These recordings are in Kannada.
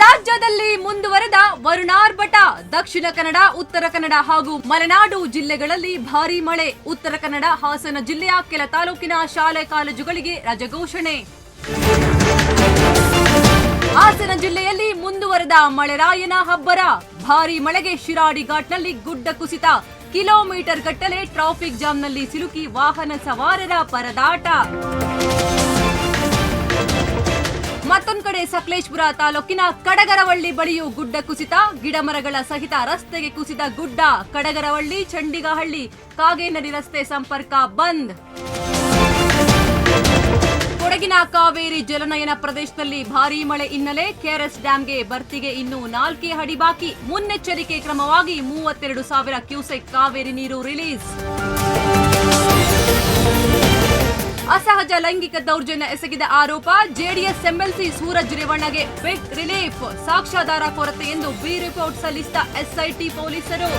ರಾಜ್ಯದಲ್ಲಿ ಮುಂದುವರೆದ ವರುಣಾರ್ಭಟ ದಕ್ಷಿಣ ಕನ್ನಡ, ಉತ್ತರ ಕನ್ನಡ ಹಾಗೂ ಮಲೆನಾಡು ಜಿಲ್ಲೆಗಳಲ್ಲಿ ಭಾರೀ ಮಳೆ. ಉತ್ತರ ಕನ್ನಡ, ಹಾಸನ ಜಿಲ್ಲೆಯ ಕೆಲ ತಾಲೂಕಿನ ಶಾಲೆ ಕಾಲೇಜುಗಳಿಗೆ ರಜಘೋಷಣೆ. ಹಾಸನ ಜಿಲ್ಲೆಯಲ್ಲಿ ಮುಂದುವರೆದ ಮಳೆರಾಯನ ಹಬ್ಬರ ಭಾರೀ ಮಳೆಗೆ ಶಿರಾಡಿ ಘಾಟ್ನಲ್ಲಿ ಗುಡ್ಡ ಕುಸಿತ. ಕಿಲೋಮೀಟರ್ ಗಟ್ಟಲೆ ಟ್ರಾಫಿಕ್ ಜಾಮ್ನಲ್ಲಿ ಸಿಲುಕಿ ವಾಹನ ಸವಾರರ ಪರದಾಟ. ಕಡೆ ಸಕಲೇಶ್ಪುರ ತಾಲೂಕಿನ ಕಡಗರವಳ್ಳಿ ಬಳಿಯೂ ಗುಡ್ಡ ಕುಸಿತ. ಗಿಡಮರಗಳ ಸಹಿತ ರಸ್ತೆಗೆ ಕುಸಿದ ಗುಡ್ಡ ಕಡಗರವಳ್ಳಿ, ಚಂಡಿಗಹಳ್ಳಿ ಕಾಗೇನದಿ ರಸ್ತೆ ಸಂಪರ್ಕ ಬಂದ್. ಕೊಡಗಿನ ಕಾವೇರಿ ಜಲನಯನ ಪ್ರದೇಶದಲ್ಲಿ ಭಾರೀ ಮಳೆ ಹಿನ್ನೆಲೆ ಕೆಆರ್ಎಸ್ ಡ್ಯಾಂಗೆ ಭರ್ತಿಗೆ ಇನ್ನು ನಾಲ್ಕೇ ಅಡಿ ಬಾಕಿ. ಮುನ್ನೆಚ್ಚರಿಕೆ ಕ್ರಮವಾಗಿ ಮೂವತ್ತೆರಡು ಸಾವಿರ ಕ್ಯೂಸೆಕ್ ಕಾವೇರಿ ನೀರು ರಿಲೀಸ್. ಅಸಹಜ ಲೈಂಗಿಕ ದೌರ್ಜನ್ಯ ಎಸಗಿದ ಆರೋಪ ಜೆಡಿಎಸ್ ಎಂಎಲ್ಸಿ ಸೂರಜ್ ರೇವಣ್ಣಗೆ ಬಿಗ್ ರಿಲೀಫ್, ಸಾಕ್ಷ್ಯಾಧಾರ ಕೊರತೆ ಎಂದು ಬಿ ರಿಪೋರ್ಟ್ ಸಲ್ಲಿಸಿದ ಎಸ್ಐಟಿ ಪೊಲೀಸರು.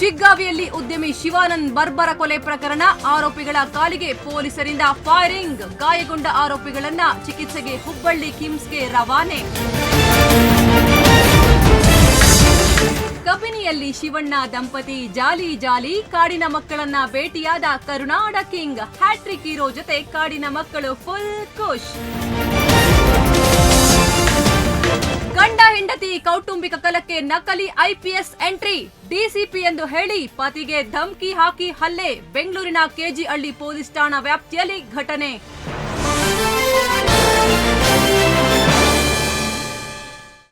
ಶಿಗ್ಗಾವಿಯಲ್ಲಿ ಉದ್ಯಮಿ ಶಿವಾನಂದ್ ಬರ್ಬರ ಕೊಲೆ ಪ್ರಕರಣ, ಆರೋಪಿಗಳ ಕಾಲಿಗೆ ಪೊಲೀಸರಿಂದ ಫೈರಿಂಗ್, ಗಾಯಗೊಂಡ ಆರೋಪಿಗಳನ್ನ ಚಿಕಿತ್ಸೆಗೆ ಹುಬ್ಬಳ್ಳಿ ಕಿಮ್ಸ್ಗೆ ರವಾನೆ. ಕಬಿನಿಯಲ್ಲಿ ಶಿವಣ್ಣ, ದಂಪತಿ ಜಾಲಿ ಜಾಲಿ ಕಾಡಿನ ಮಕ್ಕಳನ್ನ ಭೇಟಿಯಾದ ಕರುಣಾಡ ಕಿಂಗ್. ಹ್ಯಾಟ್ರಿಕ್ ಹೀರೋ ಜೊತೆ ಕಾಡಿನ ಮಕ್ಕಳು ಫುಲ್ ಖುಷ್. ಗಂಡ, ಹೆಂಡತಿ ಕೌಟುಂಬಿಕ ಕಲಕ್ಕೆ ನಕಲಿ ಐಪಿಎಸ್ ಎಂಟ್ರಿ. ಡಿಸಿಪಿ ಎಂದು ಹೇಳಿ ಪತಿಗೆ ಧಮ್ಕಿ ಹಾಕಿ ಹಲ್ಲೆ. ಬೆಂಗಳೂರಿನ ಕೆಜಿಹಳ್ಳಿ ಪೊಲೀಸ್ ಠಾಣಾ ವ್ಯಾಪ್ತಿಯಲ್ಲಿ ಘಟನೆ.